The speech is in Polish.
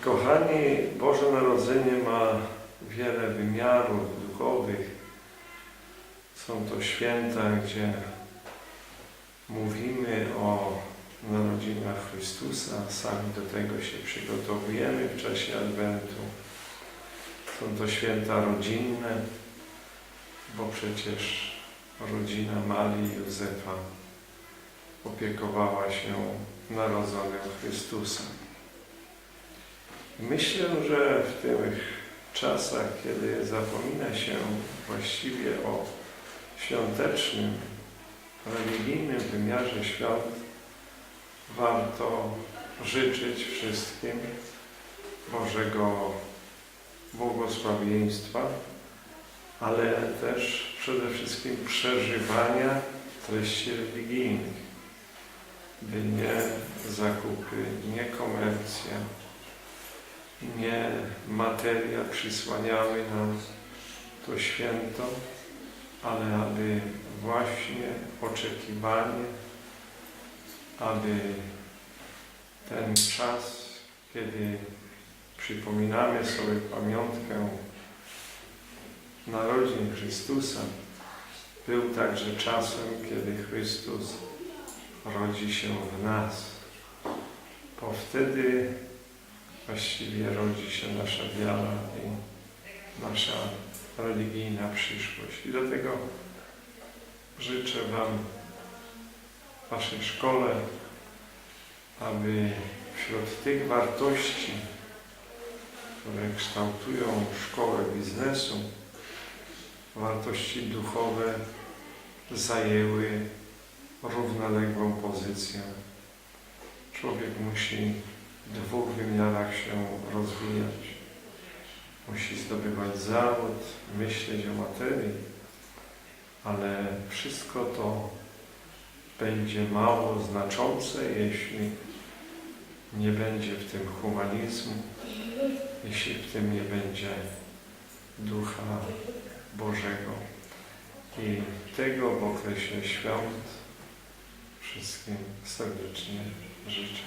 Kochani, Boże Narodzenie ma wiele wymiarów duchowych. Są to święta, gdzie mówimy o narodzinach Chrystusa, sami do tego się przygotowujemy w czasie Adwentu. Są to święta rodzinne, bo przecież rodzina Marii i Józefa opiekowała się narodzonym Chrystusem. Myślę, że w tych czasach, kiedy zapomina się właściwie o świątecznym, religijnym wymiarze świąt, warto życzyć wszystkim Bożego błogosławieństwa, ale też przede wszystkim przeżywania treści religijnych, by nie zakupy, nie komercja, nie materia przysłaniały nam to święto, ale aby właśnie oczekiwanie, aby ten czas, kiedy przypominamy sobie pamiątkę narodzin Chrystusa, był także czasem, kiedy Chrystus rodzi się w nas. Bo wtedy właściwie rodzi się nasza wiara i nasza religijna przyszłość. I do tego życzę Wam Waszej szkole, aby wśród tych wartości, które kształtują szkołę biznesu, wartości duchowe zajęły równoległą pozycję. Człowiek musi dwóch wymiarach się rozwijać. Musi zdobywać zawód, myśleć o materii, ale wszystko to będzie mało znaczące, jeśli nie będzie w tym humanizmu, jeśli w tym nie będzie Ducha Bożego. I tego w okresie świąt wszystkim serdecznie życzę.